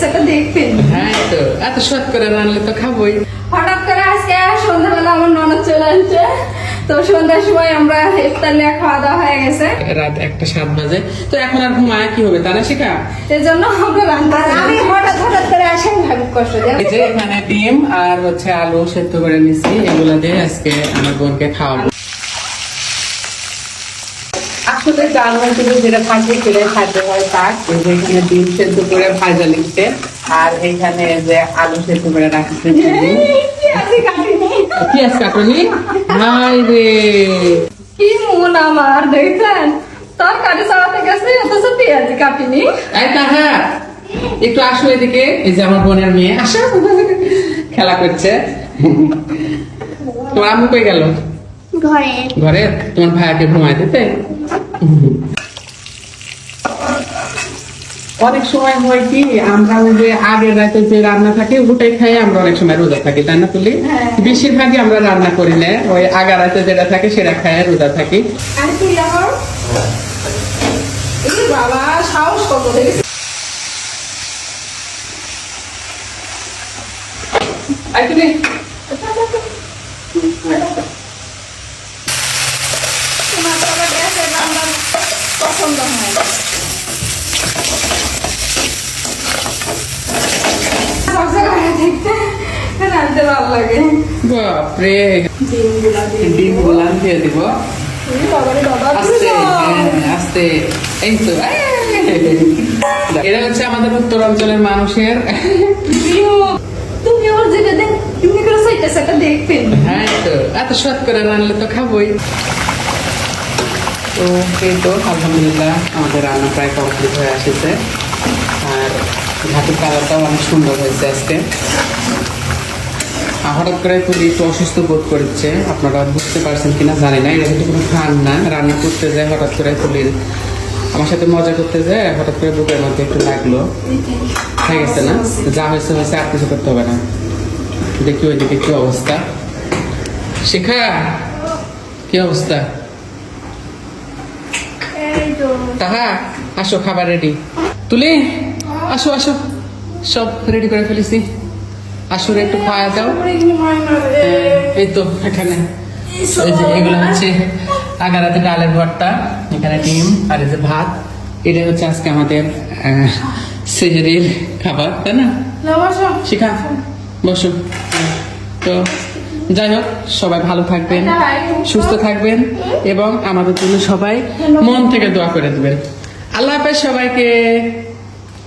সেটা দেখবেন। হ্যাঁ তো এত সৎ করে রানলে তো খাবোই। হঠাৎ করে আজকে সন্ধ্যাবেলা আমার ননদ চলে আসছে। তো সন্ধ্যার সময় আমরা ইফতার নিয়ে খাওয়া দাওয়া হয়ে গেছে। রাত একটা সাত বাজে। তো এখন আর ঘুমায় কি হবে তা না শিখা? এই জন্য আমরা রান্না আমি হঠাৎ হঠাৎ করে আসে আমি ভাবি কষ্ট এই যে এখানে ডিম আর হচ্ছে আলু সেদ্ধ করে নিছি। এগুলো দিয়ে আজকে আমার বোনকে খাওয়াবো। ডাল হয়তো যেটা থাকে সেটাই খাদ্য হয় তাক এখানে ডিম সেদ্ধ করে ভাজা লিখছে আর এখানে যে আলু সেদ্ধ করে রাখছে পেঁয়াজ কাটুনি হাই রে। কি মন আমার দেখছেন? তরকারি চালাতে গেছে অথচ পেঁয়াজ কাটিনি। এই তাহা একটু আসো এদিকে। এই যে আমার বোনের মেয়ে আসো। খেলা করছে। তোমার আম্মু কই গেল? ঘরে। ঘরে? তোমার ভাইয়াকে ঘুমাই দিতে? অনেক সময় হয় কি আমরা ওই যে আগের রাতে যে রান্না থাকে ওটাই খাই আমরা অনেক সময় রোজা থাকি তাই না তুলি? বেশিরভাগই আমরা রান্না করি না ওই আগা রাতে যেটা থাকে সেটা খাই রোজা থাকি। বাবা সাহস কত দেখেছিস আর তুলি তোমার তো আবার গ্যাসের রান্না পছন্দ হয় না। সব জায়গায় দেখতে রাঁধতে ভালো লাগে। বাপরে। ডিম গোলাম দিয়ে দিব। আস্তে হ্যাঁ, এই তো এই। হচ্ছে আমাদের উত্তরাঞ্চলের মানুষের। তুমি যেটা দেখ এমনি করে সেটা দেখবেন হ্যাঁ তো। এত সৎ করে রানলে তো খাবোই। তো এই তো আলহামদুলিল্লাহ আমাদের রান্না প্রায় কমপ্লিট হয়ে আসছে। ঘাটের কালারটাও অনেক সুন্দর হয়েছে আজকে। হঠাৎ করে খুবই একটু অসুস্থ বোধ করছে। আপনারা বুঝতে পারছেন কিনা জানি না এটা কিন্তু কোনো খান না রান্না করতে যায় হঠাৎ করে তুলির আমার সাথে মজা করতে যায় হঠাৎ করে বুকের মধ্যে একটু লাগল। হয়ে গেছে না? যা হয়েছে হয়েছে আর কিছু করতে হবে না। দেখি ওইদিকে কি অবস্থা। শিখা কি অবস্থা? তাহা আসো খাবার রেডি তুলি। আসো আসো। সব রেডি করে ফেলেছি। আসো একটু খাওয়া যাও এই তো এখানে। এগুলো হচ্ছে আগারাতে ডালের ভর্তা এখানে ডিম আর এই যে ভাত। এটা হচ্ছে আজকে আমাদের সেহরির খাবার তাই না? শিখা বসো। তো যাই হোক সবাই ভালো থাকবেন সুস্থ থাকবেন এবং আমাদের জন্য সবাই মন থেকে দোয়া করে দেবেন। আল্লাহ হাফেজ সবাইকে।